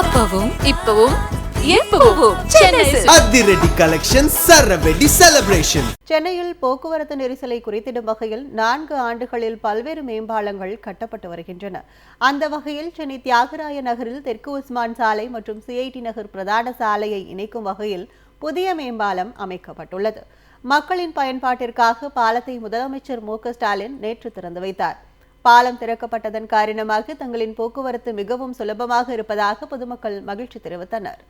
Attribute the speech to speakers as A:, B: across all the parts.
A: அப்பவும் இப்பவும் எப்பவும் சென்னை சில்க்ஸ்.
B: அதிரடி கலெக்ஷன் சரவெடி செலிப்ரேஷன்
C: சென்னையில் போக்குவரத்து நெரிசலை குறித்திடும் வகையில் நான்கு ஆண்டுகளில் பல்வேறு மேம்பாலங்கள் கட்டப்பட்டு வருகின்றன. அந்த வகையில் சென்னை தியாகராய நகரில் தெற்கு உஸ்மான் சாலை மற்றும் சிஐடி நகர் பிரதான சாலையை இணைக்கும் வகையில் புதிய மேம்பாலம் அமைக்கப்பட்டுள்ளது. மக்களின் பயன்பாட்டிற்காக பாலத்தை முதலமைச்சர் மு க ஸ்டாலின் நேற்று திறந்து வைத்தார். பாலம் திறக்கப்பட்டதன் காரணமாக தங்களின் போக்குவரத்து மிகவும் சுலபமாக இருப்பதாக பொதுமக்கள் மகிழ்ச்சி தெரிவித்தனர்.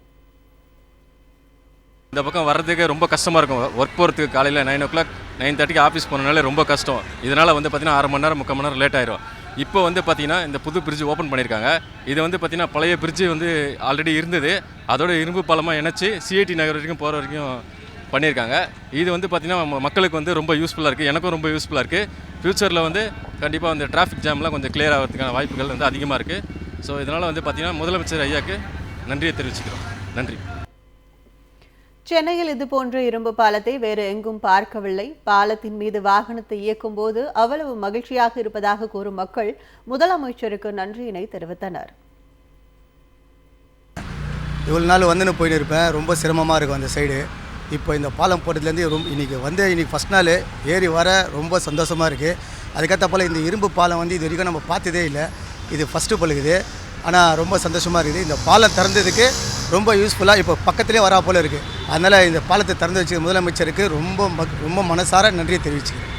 D: இந்த பக்கம் வர்றதுக்கு ரொம்ப கஷ்டமாக இருக்கும். ஒர்க் போகிறதுக்கு காலையில் நைன் ஓ கிளாக் நைன் தேர்ட்டிக்கு ஆஃபீஸ் போனனால ரொம்ப கஷ்டம். இதனால் வந்து பார்த்தீங்கன்னா அரை மணி நேரம் முக்கால் மணி நேரம் லேட் ஆயிரும். இப்போ வந்து பார்த்தீங்கன்னா இந்த புது பிரிட்ஜ் ஓப்பன் பண்ணியிருக்காங்க இது வந்து பார்த்தீங்கன்னா பழைய பிரிட்ஜ் வந்து ஆல்ரெடி இருந்தது. அதோட இரும்பு பாலமாக இணைச்சி சிஐடி நகர் வரைக்கும் போகிற வரைக்கும் பண்ணியிருக்காங்க. இது வந்து பார்த்தீங்கன்னா ம- மக்களுக்கு வந்து ரொம்ப யூஸ்ஃபுல்லாக இருக்குது எனக்கும் ரொம்ப யூஸ்ஃபுல்லாக இருக்குது ஃப்யூச்சரில் வந்து கண்டிப்பாக வந்து டிராஃபிக் ஜாம்லாம் கொஞ்சம் clear ஆகிறதுக்கான வாய்ப்புகள் வந்து அதிகமாக இருக்குது ஸோ இதனால் வந்து பார்த்தீங்கன்னா முதலமைச்சர் ஐயாக்கு நன்றியை தெரிவிச்சுக்கிறோம். நன்றி.
C: சென்னையில் இதுபோன்ற இரும்பு பாலத்தை வேறு எங்கும் பார்க்கவில்லை. பாலத்தின் மீது வாகனத்தை இயக்கும் போது அவ்வளவு மகிழ்ச்சியாக இருப்பதாக கூறும் மக்கள் முதலமைச்சருக்கு நன்றியினை தெரிவித்தனர்.
E: இவ்வளோ நாள் வந்துன்னு போயின்னு இருப்பேன். ரொம்ப சிரமமாக இருக்கும் அந்த சைடு இப்போ இந்த பாலம் போட்டதுலேருந்து ரொம்ப இன்றைக்கி வந்து இன்றைக்கி ஃபஸ்ட் நாள் ஏறி வர ரொம்ப சந்தோஷமாக இருக்குது அதுக்கேற்ற போல் இந்த இரும்பு பாலம் வந்து இது வரைக்கும் நம்ம பார்த்ததே இல்லை. இது ஃபஸ்ட்டு பழுகுது. ஆனால் ரொம்ப சந்தோஷமாக இருக்குது. இந்த பாலம் திறந்ததுக்கு ரொம்ப யூஸ்ஃபுல்லாக இப்போ பக்கத்துலேயே வரா போல் இருக்குது அதனால் இந்த பாலத்தை திறந்து வச்சு முதலமைச்சருக்கு ரொம்ப ரொம்ப மனசார நன்றியை தெரிவிச்சுக்கிறேன்.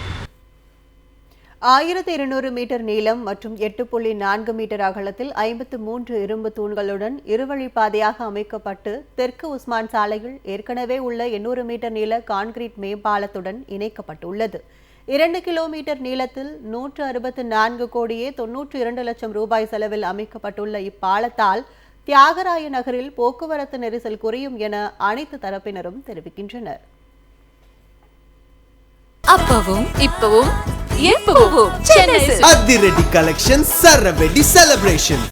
C: ஆயிரத்தி இருநூறு மீட்டர் நீளம் மற்றும் எட்டு புள்ளி நான்கு மீட்டர் அகலத்தில் ஐம்பத்து மூன்று இரும்பு தூண்களுடன் இருவழி பாதையாக அமைக்கப்பட்டு தெற்கு உஸ்மான் சாலையில் ஏற்கனவே உள்ள எண்ணூறு மீட்டர் நீள கான்கிரீட் மேம்பாலத்துடன் இணைக்கப்பட்டுள்ளது. இரண்டு கிலோமீட்டர் நீளத்தில் நூற்று அறுபத்து நான்கு கோடியே தொன்னூற்று இரண்டு லட்சம் ரூபாய் செலவில் அமைக்கப்பட்டுள்ள இப்பாலத்தால் தியாகராய நகரில் போக்குவரத்து நெரிசல் குறையும் என அனைத்து தரப்பினரும் தெரிவிக்கின்றனர்.
A: அப்பவும் இப்பவும் எப்பவும்.
B: அதிரடி கலெக்ஷன் சரவெடி செலிப்ரேஷன்